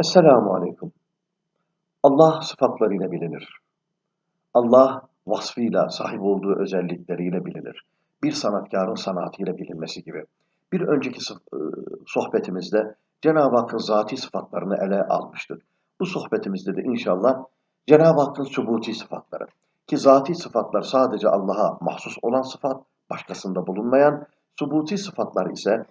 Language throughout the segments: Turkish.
Esselamu Aleyküm. Allah sıfatlarıyla bilinir. Allah vasfıyla, sahip olduğu özellikleriyle bilinir. Bir sanatkarın sanatıyla bilinmesi gibi. Bir önceki ıı, sohbetimizde Cenab-ı Hakk'ın zati sıfatlarını ele almıştık. Bu sohbetimizde de inşallah Cenab-ı Hakk'ın subuti sıfatları. Ki zati sıfatlar sadece Allah'a mahsus olan sıfat, başkasında bulunmayan, subuti sıfatlar ise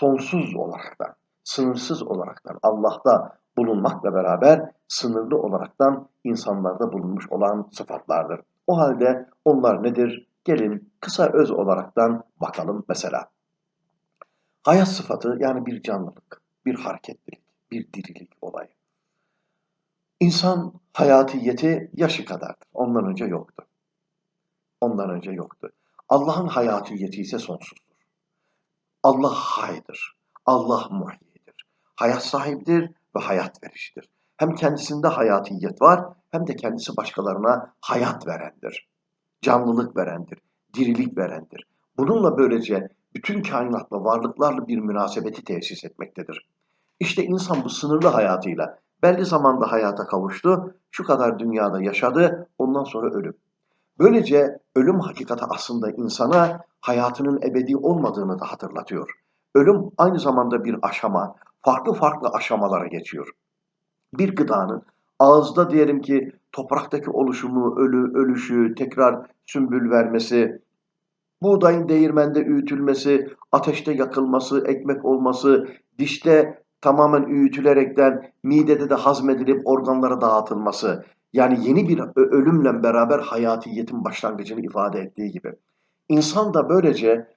sonsuz olaraktan, sınırsız olaraktan Allah'ta bulunmakla beraber sınırlı olaraktan insanlarda bulunmuş olan sıfatlardır. O halde onlar nedir? Gelin kısa öz olaraktan bakalım mesela. Hayat sıfatı yani bir canlılık, bir hareketlilik, bir dirilik olayı. İnsan hayatiyeti yaşı kadardır. Ondan önce yoktu. Ondan önce yoktu. Allah'ın hayatiyeti ise sonsuzdur. Allah haydır. Allah muhyidir. Hayat sahibidir ve hayat veriştir. Hem kendisinde hayatiyet var hem de kendisi başkalarına hayat verendir. Canlılık verendir. Dirilik verendir. Bununla böylece bütün kainatla, varlıklarla bir münasebeti tesis etmektedir. İşte insan bu sınırlı hayatıyla belli zamanda hayata kavuştu, şu kadar dünyada yaşadı, ondan sonra ölüm. Böylece ölüm hakikati aslında insana hayatının ebedi olmadığını da hatırlatıyor. Ölüm aynı zamanda bir aşama, farklı farklı aşamalara geçiyor. Bir gıdanın ağızda diyelim ki topraktaki oluşumu, ölü, ölüşü, tekrar sümbül vermesi, buğdayın değirmende öğütülmesi, ateşte yakılması, ekmek olması, dişte tamamen öğütülerekten midede de hazmedilip organlara dağıtılması, yani yeni bir ölümle beraber hayatiyetin başlangıcını ifade ettiği gibi. İnsan da böylece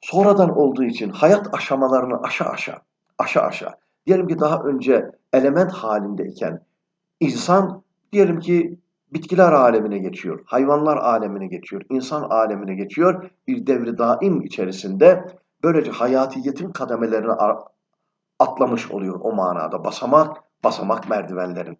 sonradan olduğu için hayat aşamalarını aşa aşa, aşa aşa. Diyelim ki daha önce element halindeyken insan diyelim ki bitkiler alemine geçiyor, hayvanlar alemine geçiyor, insan alemine geçiyor. Bir devri daim içerisinde böylece hayatiyetin kademelerini atlamış oluyor o manada. Basamak, basamak merdivenlerin.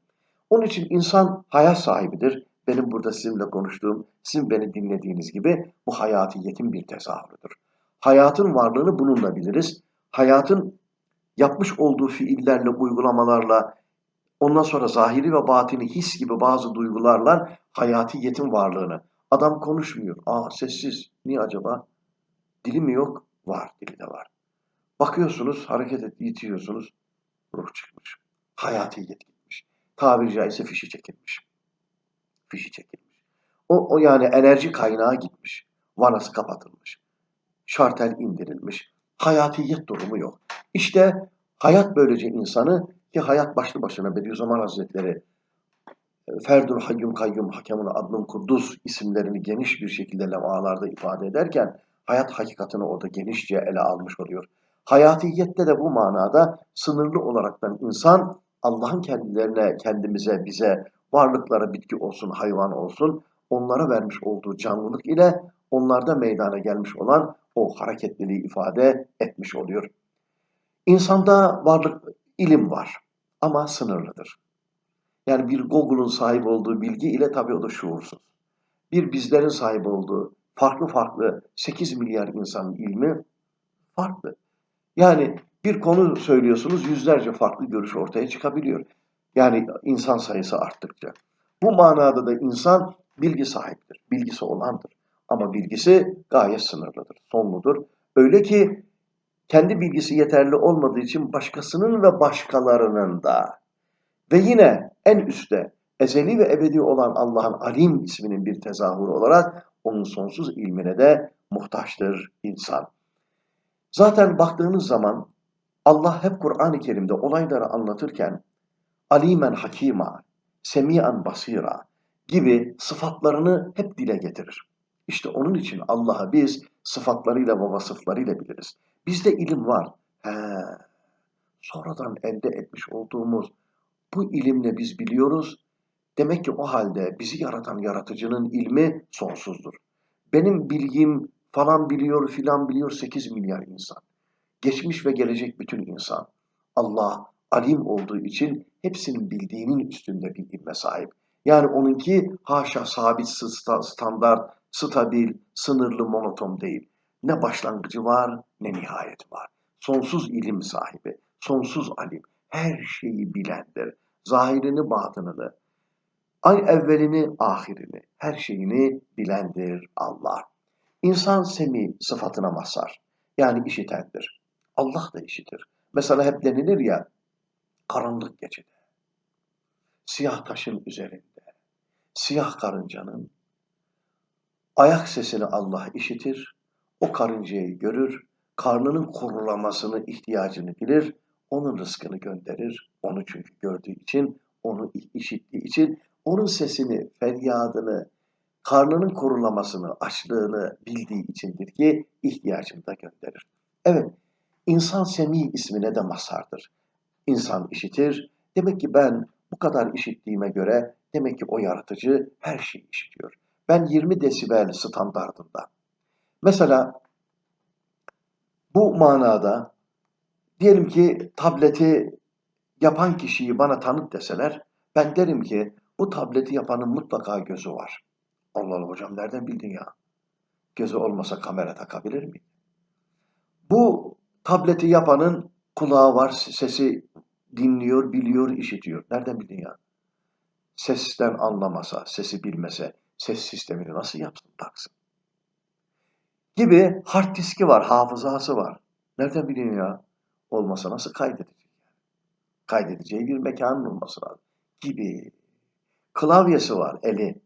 Onun için insan hayat sahibidir. Benim burada sizinle konuştuğum, sizin beni dinlediğiniz gibi bu hayatiyetin bir tezahürüdür. Hayatın varlığını bununla biliriz. Hayatın yapmış olduğu fiillerle, uygulamalarla, ondan sonra zahiri ve batini his gibi bazı duygularla hayatiyetin varlığını. Adam konuşmuyor. Aa sessiz. Niye acaba? Dili mi yok? Var, dili de var. Bakıyorsunuz, hareket et, yitiyorsunuz. Ruh çıkmış. Hayatiyet gitmiş. Tabiri caizse fişi çekilmiş. Fişi çekilmiş. O, o yani enerji kaynağı gitmiş. Vanası kapatılmış. Şartel indirilmiş. Hayatiyet durumu yok. İşte hayat böylece insanı ki hayat başlı başına Bediüzzaman Hazretleri e, Ferdül Hayyum Kayyum Hakemun Adnun Kuddus isimlerini geniş bir şekilde lemalarda ifade ederken hayat hakikatini orada genişçe ele almış oluyor. Hayatiyette de bu manada sınırlı olaraktan insan Allah'ın kendilerine, kendimize, bize, varlıklara bitki olsun, hayvan olsun onlara vermiş olduğu canlılık ile onlarda meydana gelmiş olan o hareketliliği ifade etmiş oluyor. İnsanda varlık, ilim var ama sınırlıdır. Yani bir Google'un sahip olduğu bilgi ile tabii o da şuursuz. Bir bizlerin sahip olduğu farklı farklı 8 milyar insanın ilmi farklı. Yani bir konu söylüyorsunuz yüzlerce farklı görüş ortaya çıkabiliyor. Yani insan sayısı arttıkça. Bu manada da insan bilgi sahibidir, bilgisi olandır. Ama bilgisi gayet sınırlıdır, sonludur. Öyle ki kendi bilgisi yeterli olmadığı için başkasının ve başkalarının da ve yine en üstte ezeli ve ebedi olan Allah'ın Alim isminin bir tezahürü olarak onun sonsuz ilmine de muhtaçtır insan. Zaten baktığınız zaman Allah hep Kur'an-ı Kerim'de olayları anlatırken alimen hakima, semian basira gibi sıfatlarını hep dile getirir. İşte onun için Allah'ı biz sıfatlarıyla ve vasıflarıyla biliriz. Bizde ilim var. He, sonradan elde etmiş olduğumuz bu ilimle biz biliyoruz. Demek ki o halde bizi yaratan yaratıcının ilmi sonsuzdur. Benim bilgim falan biliyor filan biliyor 8 milyar insan. Geçmiş ve gelecek bütün insan. Allah alim olduğu için hepsinin bildiğinin üstünde bir ilme sahip. Yani onunki haşa sabit sta- standart, stabil, sınırlı, monoton değil. Ne başlangıcı var ne nihayeti var. Sonsuz ilim sahibi, sonsuz alim. her şeyi bilendir. Zahirini, batınını, ay evvelini, ahirini, her şeyini bilendir Allah. İnsan semi sıfatına mazhar. Yani işitendir. Allah da işitir. Mesela hep denilir ya, karanlık gecede, siyah taşın üzerinde, siyah karıncanın ayak sesini Allah işitir, o karıncayı görür, karnının kurulamasını, ihtiyacını bilir, onun rızkını gönderir. Onu çünkü gördüğü için, onu işittiği için, onun sesini, feryadını, karnının korulamasını, açlığını bildiği içindir ki ihtiyacını da gönderir. Evet, insan semi ismine de mazhardır. İnsan işitir. Demek ki ben bu kadar işittiğime göre demek ki o yaratıcı her şeyi işitiyor. Ben 20 desibel standardında. Mesela bu manada diyelim ki tableti yapan kişiyi bana tanıt deseler ben derim ki bu tableti yapanın mutlaka gözü var. Allah Allah hocam nereden bildin ya? Gözü olmasa kamera takabilir mi? Bu tableti yapanın kulağı var, sesi dinliyor, biliyor, işitiyor. Nereden bildin ya? Sesten anlamasa, sesi bilmese, ses sistemini nasıl yapsın, taksın? Gibi hard diski var, hafızası var. Nereden bileyim ya? Olmasa nasıl kaydedecek? Kaydedeceği bir mekanın olması lazım. Gibi. Klavyesi var, eli.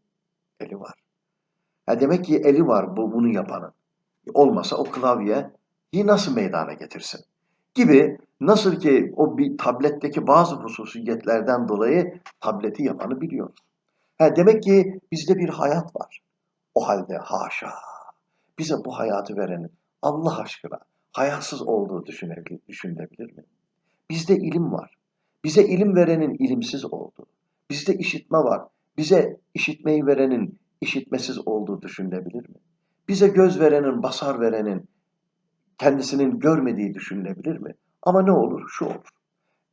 Eli var. Ha demek ki eli var bu bunu yapanın. Olmasa o klavyeyi nasıl meydana getirsin? Gibi nasıl ki o bir tabletteki bazı hususiyetlerden dolayı tableti yapanı biliyoruz. Ha demek ki bizde bir hayat var. O halde haşa. Bize bu hayatı verenin Allah aşkına hayatsız olduğu düşünebilir mi? Bizde ilim var. Bize ilim verenin ilimsiz olduğu. Bizde işitme var. Bize işitmeyi verenin işitmesiz olduğu düşünülebilir mi? Bize göz verenin, basar verenin kendisinin görmediği düşünülebilir mi? Ama ne olur? Şu olur.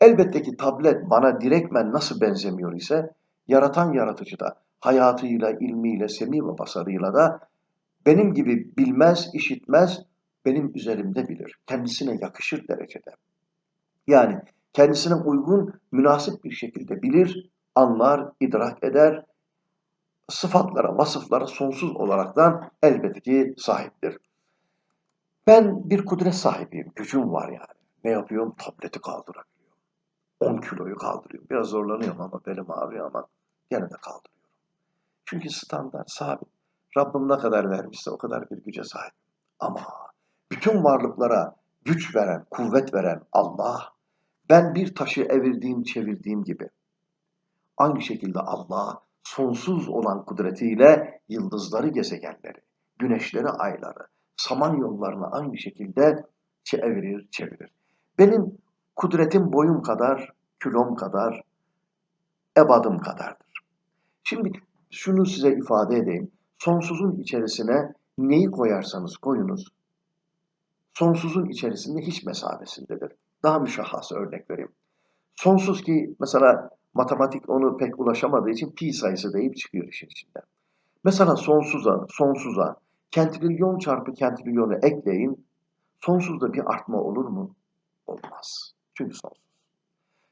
Elbette ki tablet bana direktmen nasıl benzemiyor ise yaratan yaratıcı da hayatıyla, ilmiyle, semi ve basarıyla da benim gibi bilmez, işitmez, benim üzerimde bilir. Kendisine yakışır derecede. Yani kendisine uygun, münasip bir şekilde bilir, anlar, idrak eder, sıfatlara, vasıflara sonsuz olaraktan elbette ki sahiptir. Ben bir kudret sahibiyim, gücüm var yani. Ne yapıyorum? Tableti kaldırabiliyorum. 10 kiloyu kaldırıyorum. Biraz zorlanıyorum ama belim ağrıyor ama gene de kaldırıyorum. Çünkü standart sabit. Rabbim ne kadar vermişse o kadar bir güce sahip. Ama bütün varlıklara güç veren, kuvvet veren Allah, ben bir taşı evirdiğim, çevirdiğim gibi aynı şekilde Allah sonsuz olan kudretiyle yıldızları, gezegenleri, güneşleri, ayları, saman yollarını aynı şekilde çevirir, çevirir. Benim kudretim boyum kadar, kilom kadar, ebadım kadardır. Şimdi şunu size ifade edeyim. Sonsuzun içerisine neyi koyarsanız koyunuz, sonsuzun içerisinde hiç mesafesindedir. Daha müşahhas örnek vereyim. Sonsuz ki mesela matematik onu pek ulaşamadığı için pi sayısı deyip çıkıyor işin içinden. Mesela sonsuza, sonsuza kentrilyon çarpı kentrilyonu ekleyin, sonsuzda bir artma olur mu? Olmaz. Çünkü sonsuz.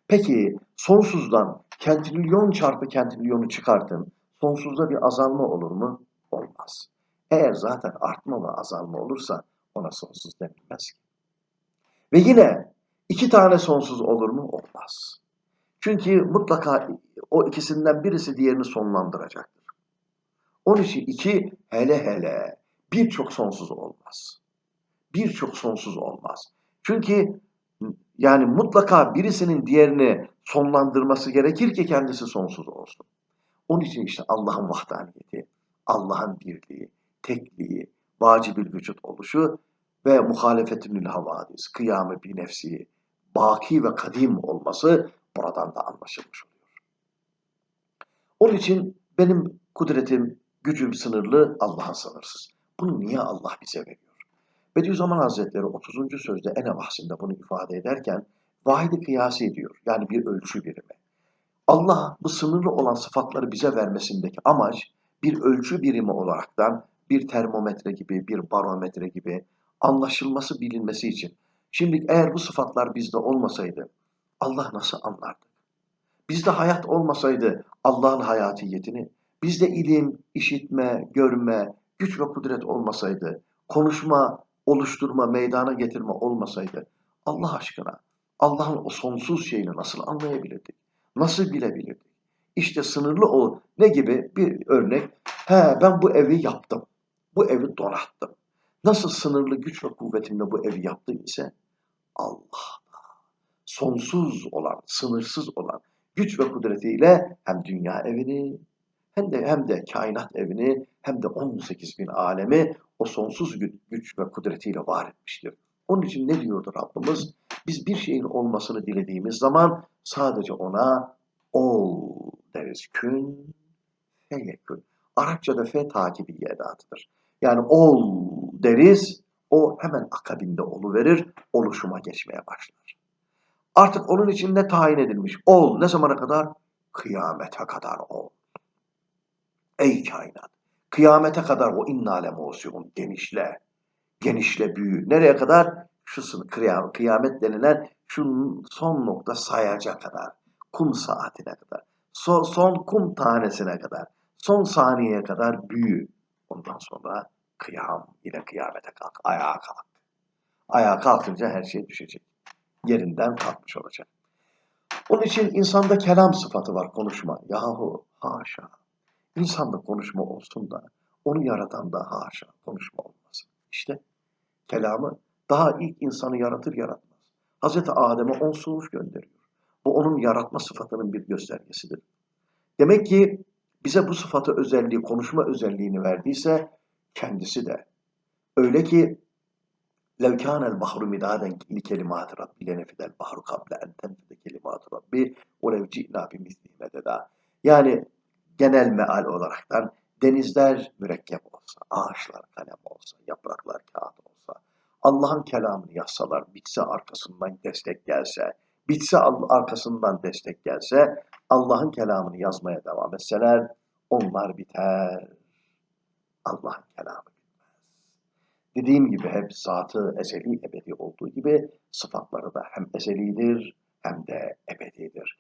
Peki sonsuzdan kentrilyon çarpı kentrilyonu çıkartın, sonsuzda bir azalma olur mu? Olmaz. Eğer zaten artma ve azalma olursa ona sonsuz denilmez ki. Ve yine iki tane sonsuz olur mu? Olmaz. Çünkü mutlaka o ikisinden birisi diğerini sonlandıracaktır. Onun için iki hele hele birçok sonsuz olmaz. Birçok sonsuz olmaz. Çünkü yani mutlaka birisinin diğerini sonlandırması gerekir ki kendisi sonsuz olsun. Onun için işte Allah'ın vahdaniyeti, Allah'ın birliği, tekliği, vacibül vücut oluşu ve muhalefetünül havadis, kıyamı bir nefsi, baki ve kadim olması buradan da anlaşılmış oluyor. Onun için benim kudretim, gücüm sınırlı, Allah'ın sınırsız. Bunu niye Allah bize veriyor? Bediüzzaman Hazretleri 30. sözde ene bahsinde bunu ifade ederken vahidi kıyası ediyor. Yani bir ölçü birimi. Allah bu sınırlı olan sıfatları bize vermesindeki amaç bir ölçü birimi olaraktan bir termometre gibi, bir barometre gibi anlaşılması, bilinmesi için. Şimdi eğer bu sıfatlar bizde olmasaydı, Allah nasıl anlardık? Bizde hayat olmasaydı Allah'ın hayatiyetini, bizde ilim, işitme, görme, güç ve kudret olmasaydı, konuşma, oluşturma, meydana getirme olmasaydı Allah aşkına Allah'ın o sonsuz şeyini nasıl anlayabilirdik? Nasıl bilebilirdik? İşte sınırlı o ne gibi bir örnek. He ben bu evi yaptım. Bu evi donattım. Nasıl sınırlı güç ve kuvvetimle bu evi yaptım ise Allah sonsuz olan, sınırsız olan güç ve kudretiyle hem dünya evini hem de hem de kainat evini hem de 18 bin alemi o sonsuz güç ve kudretiyle var etmiştir. Onun için ne diyordu Rabbimiz? Biz bir şeyin olmasını dilediğimiz zaman sadece ona ol deriz. Kün feyekün. Arapçada fe takibi edatıdır. Yani ol deriz, o hemen akabinde verir, oluşuma geçmeye başlar. Artık onun için ne tayin edilmiş? Ol. Ne zamana kadar? Kıyamete kadar ol. Ey kainat. Kıyamete kadar o innale musiyun genişle. Genişle büyü. Nereye kadar? Şu kıyamet denilen şu son nokta sayaca kadar. Kum saatine kadar. Son, son kum tanesine kadar. Son saniyeye kadar büyü. Ondan sonra kıyam ile kıyamete kalk. Ayağa kalk. Ayağa kalkınca her şey düşecek yerinden kalkmış olacak. Onun için insanda kelam sıfatı var konuşma. Yahu haşa. İnsanda konuşma olsun da onu yaratan da haşa konuşma olmasın. İşte kelamı daha ilk insanı yaratır yaratmaz. Hazreti Adem'e on suhuf gönderiyor. Bu onun yaratma sıfatının bir göstergesidir. Demek ki bize bu sıfatı özelliği, konuşma özelliğini verdiyse kendisi de. Öyle ki لَوْ كَانَ الْبَحْرُ مِدَادًا لِكَلِمَاتِ رَبِّ لَنَفِدَ الْبَحْرُ قَبْلَ اَنْ تَنْفِدَ كَلِمَاتُ رَبِّ وَلَوْ جِئْنَا بِمِثْلِهِ مَدَدًا Yani genel meal olaraktan denizler mürekkep olsa, ağaçlar kalem olsa, yapraklar kağıt olsa, Allah'ın kelamını yazsalar, bitse arkasından destek gelse, bitse arkasından destek gelse, Allah'ın kelamını yazmaya devam etseler, onlar biter. Allah'ın kelamı Dediğim gibi hep zatı ezeli ebedi olduğu gibi sıfatları da hem ezelidir hem de ebedidir.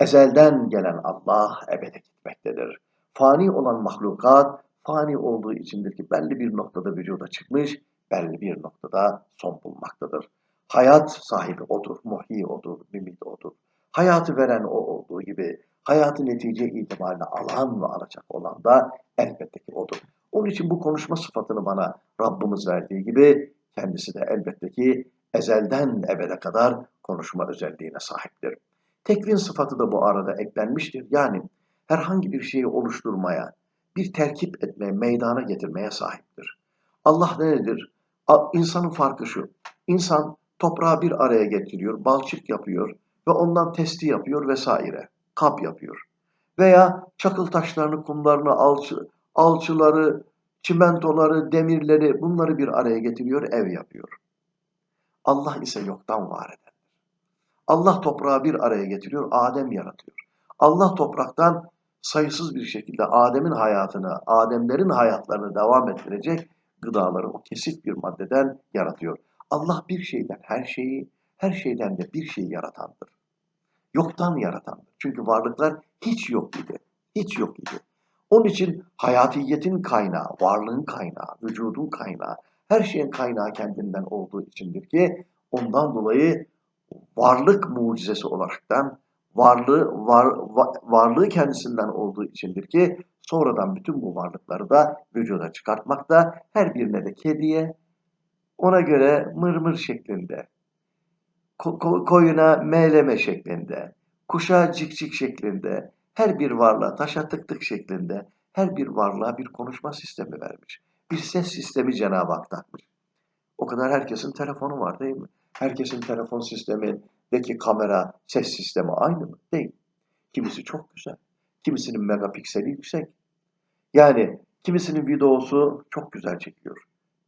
Ezelden gelen Allah ebede gitmektedir. Fani olan mahlukat fani olduğu içindir ki belli bir noktada vücuda çıkmış, belli bir noktada son bulmaktadır. Hayat sahibi odur, muhyi odur, mimit odur. Hayatı veren o olduğu gibi hayatı netice itibariyle alan ve alacak olan da elbette ki odur. Onun için bu konuşma sıfatını bana Rabbimiz verdiği gibi kendisi de elbette ki ezelden ebede kadar konuşma özelliğine sahiptir. Tekvin sıfatı da bu arada eklenmiştir. Yani herhangi bir şeyi oluşturmaya, bir terkip etmeye, meydana getirmeye sahiptir. Allah nedir? İnsanın farkı şu. İnsan toprağı bir araya getiriyor, balçık yapıyor ve ondan testi yapıyor vesaire. Kap yapıyor. Veya çakıl taşlarını, kumlarını, alçı, alçıları, çimentoları, demirleri bunları bir araya getiriyor, ev yapıyor. Allah ise yoktan var edendir. Allah toprağı bir araya getiriyor, Adem yaratıyor. Allah topraktan sayısız bir şekilde Adem'in hayatını, Ademlerin hayatlarını devam ettirecek gıdaları o kesif bir maddeden yaratıyor. Allah bir şeyden her şeyi, her şeyden de bir şey yaratandır. Yoktan yaratandır. Çünkü varlıklar hiç yok idi. Hiç yok idi. Onun için hayatiyetin kaynağı, varlığın kaynağı, vücudun kaynağı, her şeyin kaynağı kendinden olduğu içindir ki ondan dolayı varlık mucizesi olaraktan varlığı var, var, varlığı kendisinden olduğu içindir ki sonradan bütün bu varlıkları da vücuda çıkartmakta her birine de kediye ona göre mırmır şeklinde ko koyuna meyleme şeklinde kuşa cikcik şeklinde her bir varlığa taşa tık tık şeklinde her bir varlığa bir konuşma sistemi vermiş. Bir ses sistemi Cenab-ı Hak takmış. O kadar herkesin telefonu var değil mi? Herkesin telefon sistemindeki kamera, ses sistemi aynı mı? Değil. Kimisi çok güzel. Kimisinin megapikseli yüksek. Yani kimisinin videosu çok güzel çekiyor.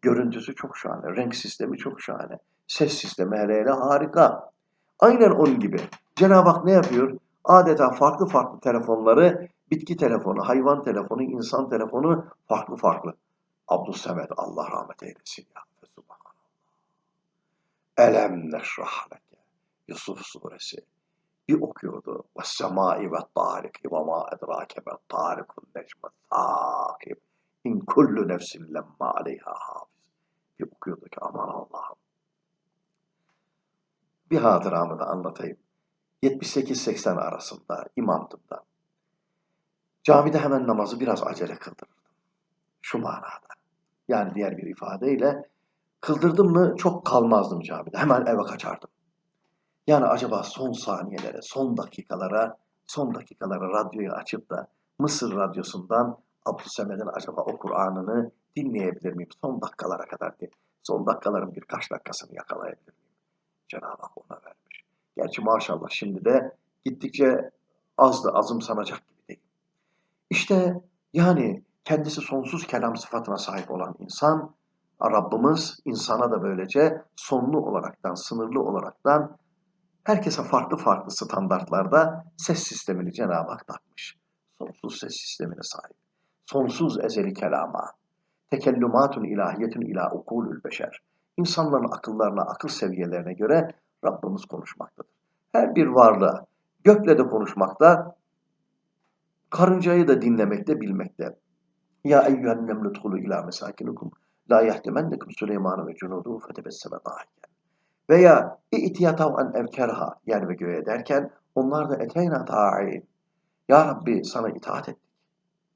Görüntüsü çok şahane. Renk sistemi çok şahane. Ses sistemi hele hele harika. Aynen onun gibi. Cenab-ı Hak ne yapıyor? Adeta farklı farklı telefonları, bitki telefonu, hayvan telefonu, insan telefonu farklı farklı. Abdüssemed Allah rahmet eylesin ya. Subhanallah. Elem neşrah. Yusuf suresi. Bir okuyordu. Ve semai ve tariki ve ma edrake ve tarikul necme takib. İn kullu nefsin lemma aleyha hafiz. Diye okuyorduk aman Allah'ım. Bir hatıramı da anlatayım. 78-80 arasında imamdım da. Camide hemen namazı biraz acele kıldırırdım. Şu manada. Yani diğer bir ifadeyle kıldırdım mı çok kalmazdım camide. Hemen eve kaçardım. Yani acaba son saniyelere, son dakikalara, son dakikalara radyoyu açıp da Mısır radyosundan Abdülsemed'in acaba o Kur'an'ını dinleyebilir miyim? Son dakikalara kadar değil. Son dakikaların birkaç dakikasını yakalayabilir miyim? Cenab-ı Hak ona vermiş. Gerçi maşallah şimdi de gittikçe azdı, azımsanacak gibi değil. İşte yani kendisi sonsuz kelam sıfatına sahip olan insan, Rabbimiz insana da böylece sonlu olaraktan, sınırlı olaraktan herkese farklı farklı standartlarda ses sistemini Cenab-ı Hak takmış. Sonsuz ses sistemine sahip. Sonsuz ezeli kelama. Tekellümatun ilahiyetun ila ukulül beşer. İnsanların akıllarına, akıl seviyelerine göre Rabbimiz konuşmaktadır. Her bir varlığa, gökle de konuşmakta, karıncayı da dinlemekte, bilmekte. Ya eyyühen nemludhulu ila mesakinukum la yahtimennekum Süleyman ve cunudu fetebesseme dahiken. Veya i'tiyatav an evkerha yer ve göğe derken onlar da eteyna ta'in. Ya Rabbi sana itaat ettik.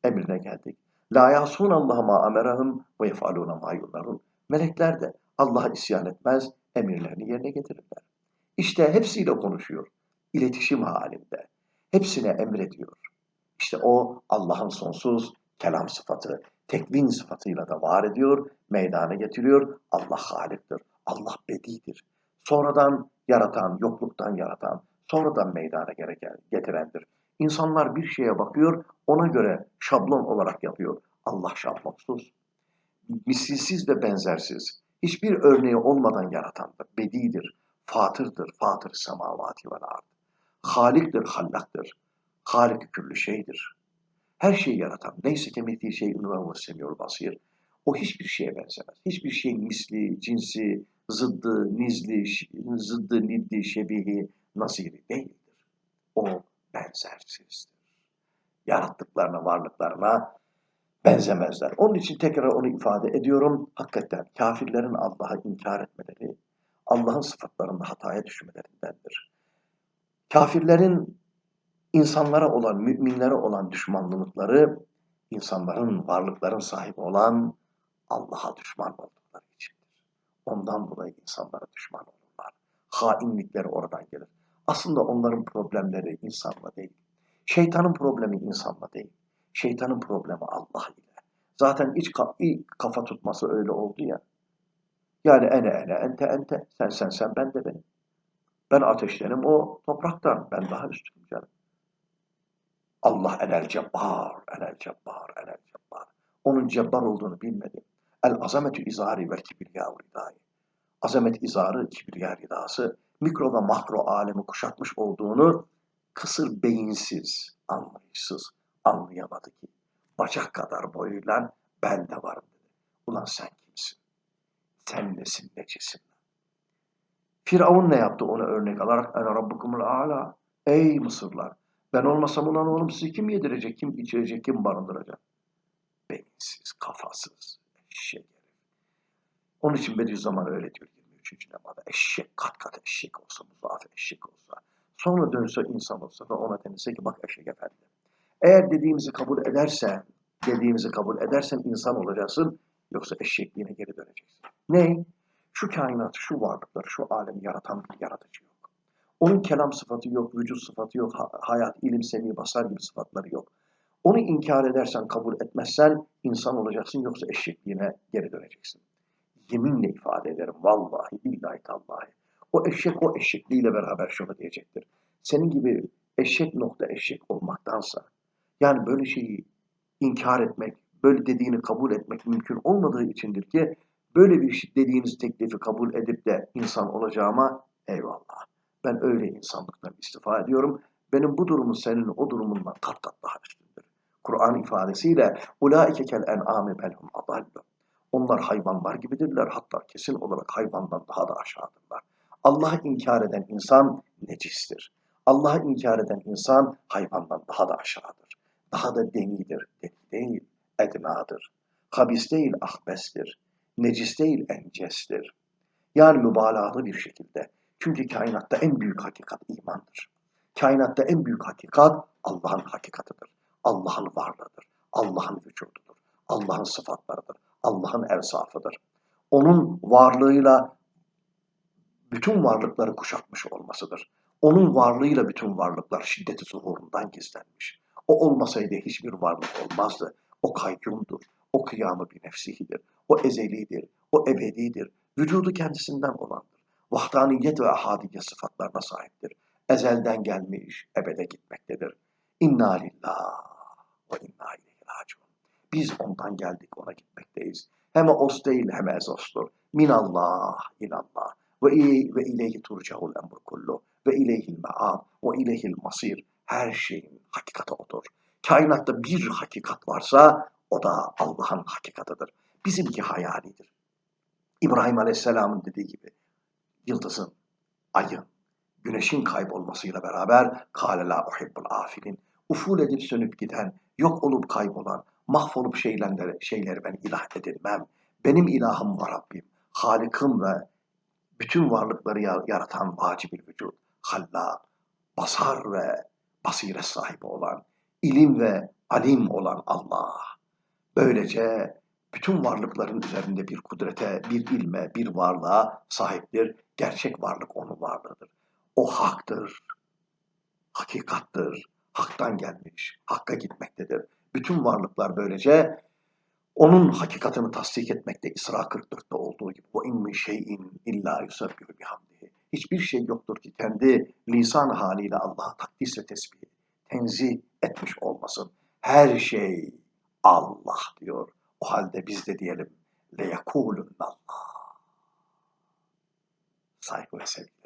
Emrine geldik. La yasun Allah ma amerahum ve yefaluna ma yunlarun. Melekler de Allah'a isyan etmez, emirlerini yerine getirirler. İşte hepsiyle konuşuyor. İletişim halinde. Hepsine emrediyor. İşte o Allah'ın sonsuz kelam sıfatı, tekvin sıfatıyla da var ediyor, meydana getiriyor. Allah haliktir, Allah bedidir. Sonradan yaratan, yokluktan yaratan, sonradan meydana getirendir. İnsanlar bir şeye bakıyor, ona göre şablon olarak yapıyor. Allah şablonsuz, misilsiz ve benzersiz, hiçbir örneği olmadan yaratandır, bedidir, fatırdır, fatır semavati ve ard. Haliktir, hallaktır, halik küllü şeydir. Her şeyi yaratan, neyse ki mitli şey ünve semiyor basir. O hiçbir şeye benzemez. Hiçbir şeyin misli, cinsi, zıddı, nizli, zıddı, niddi, şebihi, naziri değildir. O benzersizdir. Yarattıklarına, varlıklarına benzemezler. Onun için tekrar onu ifade ediyorum. Hakikaten kafirlerin Allah'ı inkar etmeleri, Allah'ın sıfatlarında hataya düşmelerindendir. Kafirlerin insanlara olan, müminlere olan düşmanlılıkları, insanların, varlıkların sahibi olan Allah'a düşman oldukları içindir. Ondan dolayı insanlara düşman olurlar. Hainlikleri oradan gelir. Aslında onların problemleri insanla değil. Şeytanın problemi insanla değil. Şeytanın problemi Allah ile. Zaten iç kafa tutması öyle oldu ya. Yani ene ene ente ente sen sen sen ben de benim. Ben ateştenim o topraktan. Ben daha üstünüm canım. Allah enel cebbar, enel cebbar, enel cebbar. Onun cebbar olduğunu bilmedi. El azametü izari ve kibriya ridayı. Azamet izarı, kibriya ridası mikro ve makro alemi kuşatmış olduğunu kısır beyinsiz, anlayışsız anlayamadı ki. Bacak kadar boyuyla ben de varım dedi. Ulan sen kimsin? Sen nesin, necisin? Firavun ne yaptı ona örnek alarak? Ene rabbukumul a'la. Ey Mısırlar! Ben olmasam ulan oğlum sizi kim yedirecek, kim içirecek, kim barındıracak? Beyinsiz, kafasız, eşek. Onun için Bediüzzaman öğretiyor 23. lemada. Eşek, kat kat eşek olsa, muzafir eşek olsa. Sonra dönse insan olsa ve ona denilse ki bak eşek efendi. Eğer dediğimizi kabul edersen, dediğimizi kabul edersen insan olacaksın, yoksa eşekliğine geri döneceksin. Ne? Şu kainatı, şu varlıkları, şu alemi yaratan bir yaratıcı yok. Onun kelam sıfatı yok, vücut sıfatı yok, hayat, ilim, semi, basar gibi sıfatları yok. Onu inkar edersen, kabul etmezsen insan olacaksın yoksa eşekliğine geri döneceksin. Yeminle ifade ederim vallahi billahi tallahi. O eşek o eşekliğiyle beraber şunu diyecektir. Senin gibi eşek nokta eşek olmaktansa yani böyle şeyi inkar etmek, böyle dediğini kabul etmek mümkün olmadığı içindir ki böyle bir şey dediğiniz teklifi kabul edip de insan olacağıma eyvallah. Ben öyle insanlıktan istifa ediyorum. Benim bu durumun senin o durumundan kat kat daha üstündür. Kur'an ifadesiyle ulaike kel en'ami belhum adallu. Onlar hayvanlar gibidirler. Hatta kesin olarak hayvandan daha da aşağıdırlar. Allah'ı inkar eden insan necistir. Allah'ı inkar eden insan hayvandan daha da aşağıdır. Daha da denidir, deni değil, ednadır. Habis değil, ahbestir. Necis değil, encestir. Yani mübalağalı bir şekilde. Çünkü kainatta en büyük hakikat imandır. Kainatta en büyük hakikat Allah'ın hakikatıdır. Allah'ın varlığıdır. Allah'ın vücududur. Allah'ın sıfatlarıdır. Allah'ın evsafıdır. Onun varlığıyla bütün varlıkları kuşatmış olmasıdır. Onun varlığıyla bütün varlıklar şiddeti zuhurundan gizlenmiş. O olmasaydı hiçbir varlık olmazdı. O kayyumdur. O kıyamı bir nefsihidir. O ezelidir. O ebedidir. Vücudu kendisinden olandır. Vahdaniyet ve ahadiyet sıfatlarına sahiptir. Ezelden gelmiş, ebede gitmektedir. İnna lillah ve inna raciun. Biz ondan geldik, ona gitmekteyiz. Hem os değil hem ezostur. Minallah ilallah. Ve, ve ileyhi turcaul emru kullu. Ve ileyhil me'ab. Ve ileyhil masir. Her şeyin hakikati odur. Kainatta bir hakikat varsa o da Allah'ın hakikatıdır. Bizimki hayalidir. İbrahim Aleyhisselam'ın dediği gibi yıldızın, ayın, güneşin kaybolmasıyla beraber kâle lâ uhibbul afilin. Uful edip sönüp giden, yok olup kaybolan, mahvolup şeyleri, şeyleri ben ilah edinmem. Benim ilahım var Rabbim. Halikım ve bütün varlıkları ya- yaratan vacib vücut. Hallâk, basar ve basiret sahibi olan, ilim ve alim olan Allah. Böylece bütün varlıkların üzerinde bir kudrete, bir ilme, bir varlığa sahiptir. Gerçek varlık onun varlığıdır. O haktır, hakikattır, haktan gelmiş, hakka gitmektedir. Bütün varlıklar böylece onun hakikatini tasdik etmekte İsra 44'te olduğu gibi bu in min şeyin illa yusabbihu bihamdihi. Hiçbir şey yoktur ki kendi lisan haliyle Allah'a takdis ve tesbih, tenzih etmiş olmasın. Her şey Allah diyor. O halde biz de diyelim le Allah. Saygı ve sevgi.